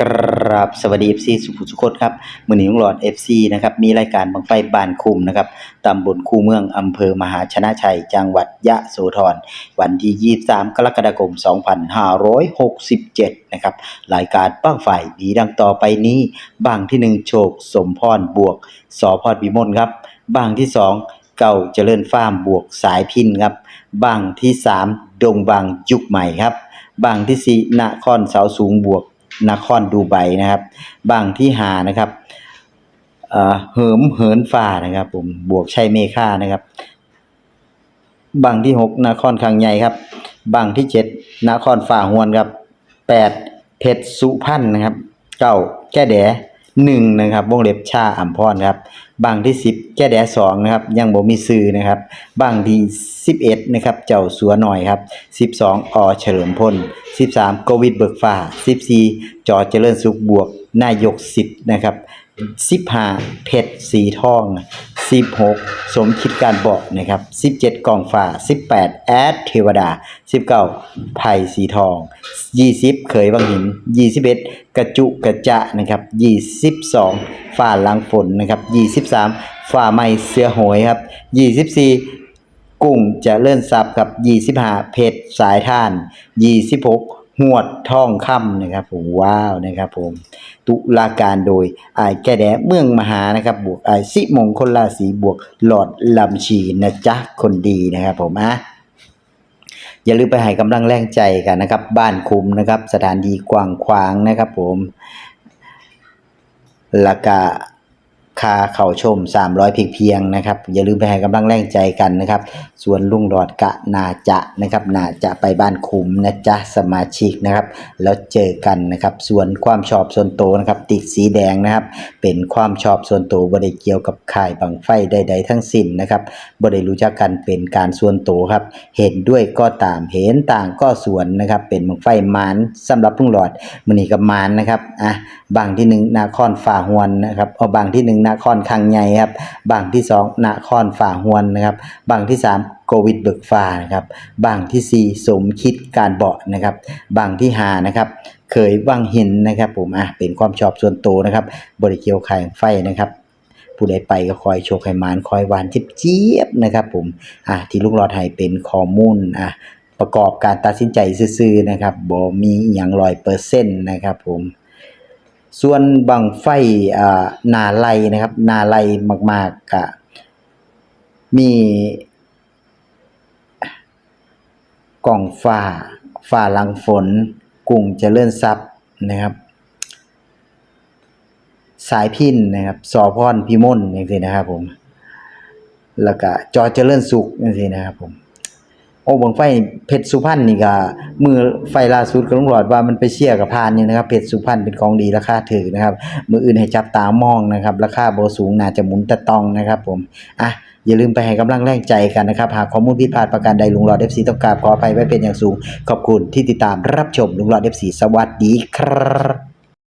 กราบสวัสดี FC สุขุสุขนครับมื้อนี้ลุงหลอด FC นะครับมีรายการบังไฟบานคุมนะครับตำบลคูเมืองอำเภอมหาชนะชัย จังหวัดยะโสธรวันที่ 23 กรกฎาคม 2567 นะครับรายการบ้างไฟมีดังต่อไปนี้บางที่ 1 โชคสมพรบวกสอพรวิมลครับบางที่ 2เก่าเจริญฟาร์มบวกสายพินครับบางที่ 3 ดงบางยุคใหม่ครับบางที่สี่นครเสาสูงบวก นครดูไบนะครับ บางที่หานะครับเอ่อเหิมเหินฟ้านะครับ ผมบวกชัยเมฆานะครับ บางที่หกนครคังใหญ่ครับ บางที่เจ็ดนครฝ่าหวนครับแปดเพชรสุพรรณนะครับเก้าแก้แด หนึ่งนะครับวงเล็บชาอัมพรครับบางที่สิบแก้แดสองนะครับยังบ่มีซื้อนะครับบางที่สิบเอ็ดนะครับเจ้าสัวหน่อยครับสิบสองอเฉลิมพลสิบสามโควิดเบิกฟ้าสิบสี่จอเจริญสุขบวกนายกสิทธิ์นะครับสิบห้าเพชรสีทอง สิบหกสมคิดการบาะนะครับสิบเจ็ดกองฟ้าสิบแปดแอดเทวดาสิบเก้าไผ่สีทองยี่สิบเขยบางหินยี่สิบเอ็ดกระจุกระจะนะครับยี่สิบสองฝ่าลังฝนนะครับยี่สิบสามฝ่าไม้เสือโหยครับยี่สิบสี่กุ้งจะเลื่อนซับกับ 25 เพชรสายท่าน 26 หวดท่องคำนะครับผมว้าวนะครับผมตุลาการโดยไอายแก่แดเมืองมหานะครับบวกไอายสิมงคลราศีบวกหลอดลำชีนะจ๊ะคนดีนะครับผมอะอย่าลืมไปให้กำลังแรงใจกันนะครับ บ้านคุมนะครับ สถานดีกว้างขวางนะครับผมล้วก็ ค่าเข้าชม 300 เพียงเพียงๆนะครับ อย่าลืมไปให้กำลังแรงใจกันนะครับ ส่วนลุงหลอดกะนาจะนะครับนาจะไปบ้านคุมนะจ๊ะสมาชิกนะครับ แล้วเจอกันนะครับ ส่วนความชอบส่วนตัวนะครับ ติดสีแดงนะครับ เป็นความชอบส่วนตัวบ่ได้เกี่ยวกับข่ายบังไฟใด ๆ ทั้งสิ้นนะครับบ่ได้รู้จักกันเป็นการส่วนตัวครับ เห็นด้วยก็ตามเห็นต่างก็ส่วนนะครับ เป็นบังไฟมานสำหรับลุงหลอดมื้อนี้ก็มานนะครับอะบางที่หนึ่งนาครฝ่าหวนนะครับเอาบางที่หนึ่งนครคังใหญ่ครับบางที่สองนครฝ่าหวนนะครับบางที่สามโควิดเบิกฟ้านะครับบางที่สี่สมคิดการเบาะนะครับบางที่ห้านะครับเคยวังหินนะครับผมอะเป็นความชอบส่วนตัวนะครับบริเกียวไขายไฟนะครับผู้ใดไปก็คอยโชคให้มานคอยหวานเจี๊ยบนะครับผมอะที่ลูกหลอดให้เป็นข้อมูลอะประกอบการตัดสินใจซื่อๆนะครับบ่มีอย่างร้อยเปอร์เซ็นต์นะครับผม ส่วนบังไฟอ่านาไลนะครับนาไลมากๆก็มีกล่องฟ้าฟ้าลังฝนกุ้งเจริญทรัพย์นะครับ สายพินนะครับสอพรพิมลอย่างนี้นะครับผมแล้วก็จอเจริญสุขอย่างนี้นะครับผม โอ้บังไฟเพชรสุพรรณนี่ก็มือไฟล่าสุดก็ลุงหลอดว่ามันไปเชี่ยกับพานนี่นะครับเพชรสุพรรณเป็นของดีราคาถือนะครับ มืออื่นให้จับตามองนะครับ ราคาโบสูงน่าจะหมุนตะตองนะครับ ผมอะอย่าลืมไปให้กำลังแรงใจกันนะครับ หากข้อมูลผิดพลาดประการใดลุงหลอด FC ต้องกราบขออภัยไว้เป็นอย่างสูง ขอบคุณที่ติดตามรับชมลุงหลอด FC สวัสดีครับ